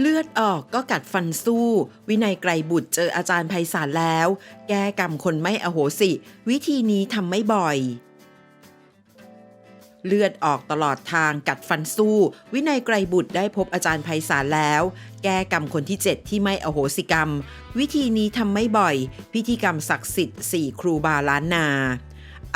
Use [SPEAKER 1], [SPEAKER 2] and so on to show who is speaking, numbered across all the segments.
[SPEAKER 1] เลือดออกก็กัดฟันสู้ วินัยไกรบุตรเจออาจารย์ไพศาลแล้ว แก้กรรมคนไม่อโหสิ วิธีนี้ทำไม่บ่อย เลือดออกตลอดทางกัดฟันสู้ วินัยไกรบุตรได้พบอาจารย์ไพศาลแล้ว แก้กรรมคนที่ 7 ที่ไม่อโหสิกรรม วิธีนี้ทำไม่บ่อย พิธีกรรมศักดิ์สิทธิ์สี่ครูบาล้านนา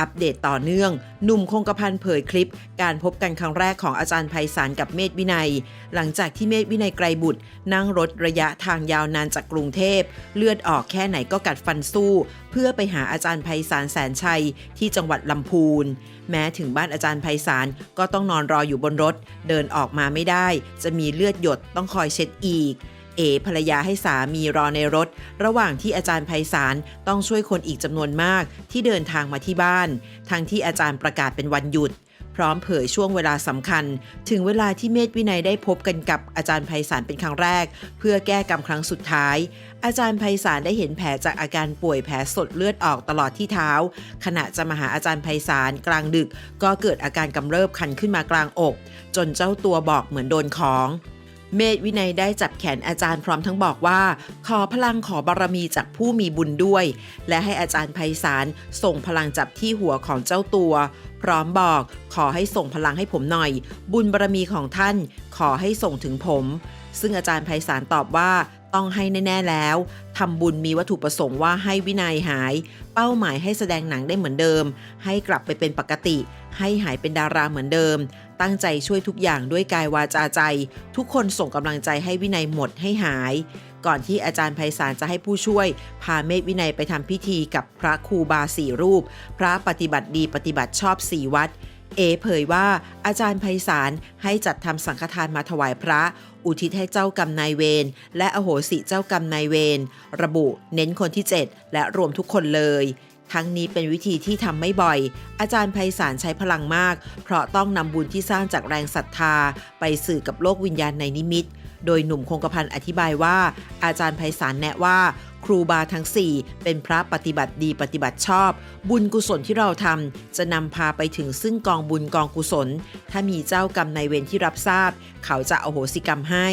[SPEAKER 1] อัปเดตต่อเนื่อง หนุ่มคงกระพันเผยคลิป การพบกันครั้งแรกของอาจารย์ไพศาลกับเมธวินัย หลังจากที่เมธวินัยไกรบุตร นั่งรถระยะทางยาวนานจากกรุงเทพ เลือดออกแค่ไหนก็กัดฟันสู้ เพื่อไปหาอาจารย์ไพศาลแสนชัย ที่จังหวัดลำพูน แม้ถึงบ้านอาจารย์ไพศาลก็ต้องนอนรออยู่บนรถ เดินออกมาไม่ได้ จะมีเลือดหยดต้องคอยเช็ดอีก เอภรรยาให้สามีรอในรถ ระหว่างที่อาจารย์ไพศาลต้องช่วยคนอีกจำนวนมากที่เดินทางมาที่บ้าน ทั้งที่อาจารย์ประกาศเป็นวันหยุด พร้อมเผยช่วงเวลาสำคัญ ถึงเวลาที่เมธวินัยได้พบกันกับอาจารย์ไพศาลเป็นครั้งแรก เพื่อแก้กรรมครั้งสุดท้าย อาจารย์ไพศาลได้เห็นแผลจากอาการป่วยแผลสดเลือดออกตลอดที่เท้า ขณะจะมาหาอาจารย์ไพศาลกลางดึก ก็เกิดอาการกำเริบคันขึ้นมากลางอก จนเจ้าตัวบอกเหมือนโดนของ เมธวินัยได้จับแขนอาจารย์พร้อมทั้งบอกว่า ขอพลังขอบารมีจากผู้มีบุญด้วย และให้อาจารย์ไพศาลส่งพลังจับที่หัวของเจ้าตัว พร้อมบอกขอให้ส่งพลังให้ผมหน่อย บุญบารมีของท่าน ขอให้ส่งถึงผม ซึ่งอาจารย์ไพศาลตอบว่าต้องให้แน่ ๆ แล้ว ทำบุญมีวัตถุประสงค์ว่าให้วินัยหาย เป้าหมายให้แสดงหนังได้เหมือนเดิม ให้กลับไปเป็นปกติ ให้หายเป็นดาราเหมือนเดิม ตั้งใจช่วยทุกอย่างด้วยกายวาจาใจ ทุกคนส่งกำลังใจให้วินัยหมดให้หาย ก่อนที่อาจารย์ไพศาลจะให้ผู้ช่วย พาเมธวินัยไปทำพิธีกับพระครูบาสี่รูป พระปฏิบัติดีปฏิบัติชอบสี่วัด เอเผยว่าอาจารย์ไพศาลให้จัดทำสังฆทานมาถวายพระ อุทิศให้เจ้ากรรมนายเวรและอโหสิเจ้ากรรมนายเวรระบุเน้นคนที่ 7 และรวมทุกคนเลย ทั้งนี้เป็นวิธีที่ทำไม่บ่อย อาจารย์ไพศาลใช้พลังมาก เพราะต้องนำบุญที่สร้างจากแรงศรัทธา ไปสื่อกับโลกวิญญาณในนิมิต โดยหนุ่มคงกระพันอธิบายว่า อาจารย์ไพศาลแนะว่าครูบาทั้ง 4 เป็นพระปฏิบัติดีปฏิบัติชอบ บุญกุศลที่เราทำจะนำพาไปถึงซึ่งกองบุญกองกุศล ถ้ามีเจ้ากรรมนายเวรที่รับทราบ เขาจะอโหสิกรรมให้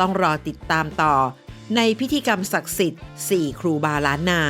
[SPEAKER 1] ต้องรอติดตามต่อ ในพิธีกรรมศักดิ์สิทธิ์4ครูบาล้านนา